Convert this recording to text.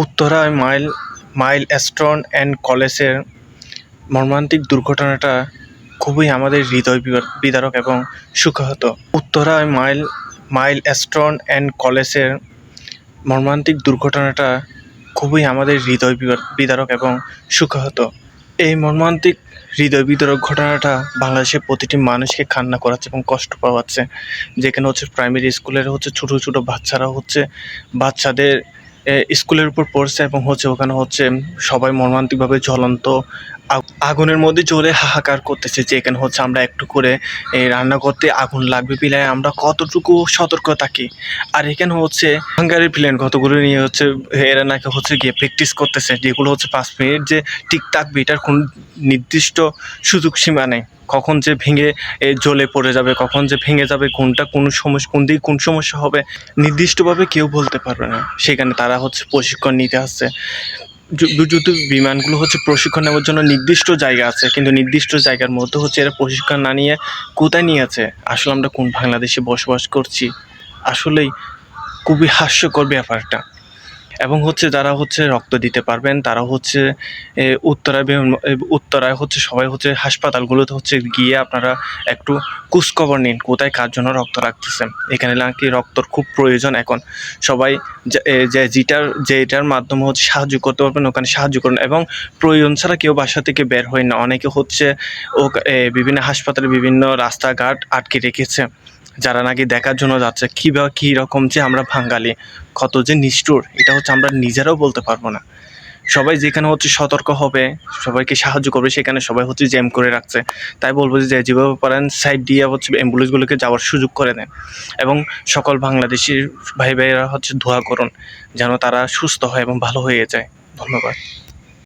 উত্তরায় mile mile stone and কলেজের মর্মান্তিক দুর্ঘটনাটা খুবই আমাদের হৃদয় বিদার- বিদারক এবং সুখাহত। উত্তরায় মাইল মাইল স্টোন অ্যান্ড কলেজের মর্মান্তিক দুর্ঘটনাটা খুবই আমাদের হৃদয় বিদার- বিদারক এবং সুখাহত। এই মর্মান্তিক হৃদয় বিদারক ঘটনাটা বাংলাদেশের প্রতিটি মানুষকে কান্না করাচ্ছে এবং কষ্ট পাওয়াচ্ছে। যেখানে হচ্ছে প্রাইমারি স্কুলের হচ্ছে ছোটো ছোটো বাচ্চারা হচ্ছে বাচ্চাদের স্কুলের উপর পড়ছে এবং হচ্ছে ওখানে হচ্ছে সবাই মর্মান্তিকভাবে জ্বলন্ত আগুনের মধ্যে জ্বলে হাহাকার করতেছে যে এখানে হচ্ছে আমরা একটু করে এই রান্না করতে আগুন লাগবে পিলায় আমরা কতটুকু সতর্ক থাকি। আর এখানে হচ্ছে হাঙ্গারির প্লেন কতগুলো নিয়ে হচ্ছে এরা নাকি হচ্ছে গিয়ে প্র্যাকটিস করতেছে, যেগুলো হচ্ছে পাঁচ মিনিট যে ঠিক থাকবে, এটার কোনো নির্দিষ্ট সুযোগ সীমা নেই। কখন যে ভেঙে জ্বলে পড়ে যাবে, কখন যে ভেঙে যাবে, কোনটা কোন সমস্যা কোন দিকে কোন সমস্যা হবে, নির্দিষ্টভাবে কেউ বলতে পারবে না। সেখানে তারা হচ্ছে প্রশিক্ষণ নিতে আসছে। যু- যুদ্ধ বিমানগুলো হচ্ছে প্রশিক্ষণ নেওয়ার জন্য নির্দিষ্ট জায়গা আছে, কিন্তু নির্দিষ্ট জায়গার মধ্যে হচ্ছে এরা প্রশিক্ষণ না নিয়ে কোথায় নিয়ে আছে? আসলে আমরা কোন বাংলাদেশে বসবাস করছি? আসলেই খুবই হাস্যকর ব্যাপারটা। এবং হচ্ছে যারা হচ্ছে রক্ত দিতে পারবেন, তারা হচ্ছে উত্তরায় উত্তরায় হচ্ছে সবাই হচ্ছে হাসপাতালগুলোতে হচ্ছে গিয়ে আপনারা একটু খোঁজখবর নিন, কোথায় কার জন্য রক্ত রাখতেছেন এখানে নাকি রক্তর খুব প্রয়োজন এখন। সবাই যে যেটার যেটার মাধ্যমে হচ্ছে সাহায্য করতে পারবেন, ওখানে সাহায্য করুন এবং প্রয়োজন ছাড়া কেউ বাসা থেকে বের হয় না। অনেকে হচ্ছে ও বিভিন্ন হাসপাতালে বিভিন্ন রাস্তাঘাট আটকে রেখেছে। যারা নাকি দেখার জন্য যাচ্ছে, কী বা কী রকম যে আমরা বাঙালি, কত যে নিষ্ঠুর, এটা হচ্ছে আমরা নিজেরাও বলতে পারব না। সবাই যেখানে হচ্ছে সতর্ক হবে, সবাইকে সাহায্য করবে, সেখানে সবাই হচ্ছে জ্যাম করে রাখছে। তাই বলব যে যেভাবে পারেন সাইড দিয়ে হচ্ছে অ্যাম্বুলেন্সগুলোকে যাওয়ার সুযোগ করে দেন। এবং সকল বাংলাদেশি ভাই ভাইয়েরা হচ্ছে দোয়া করুন, যেন তারা সুস্থ হয় এবং ভালো হয়ে যায়। ধন্যবাদ।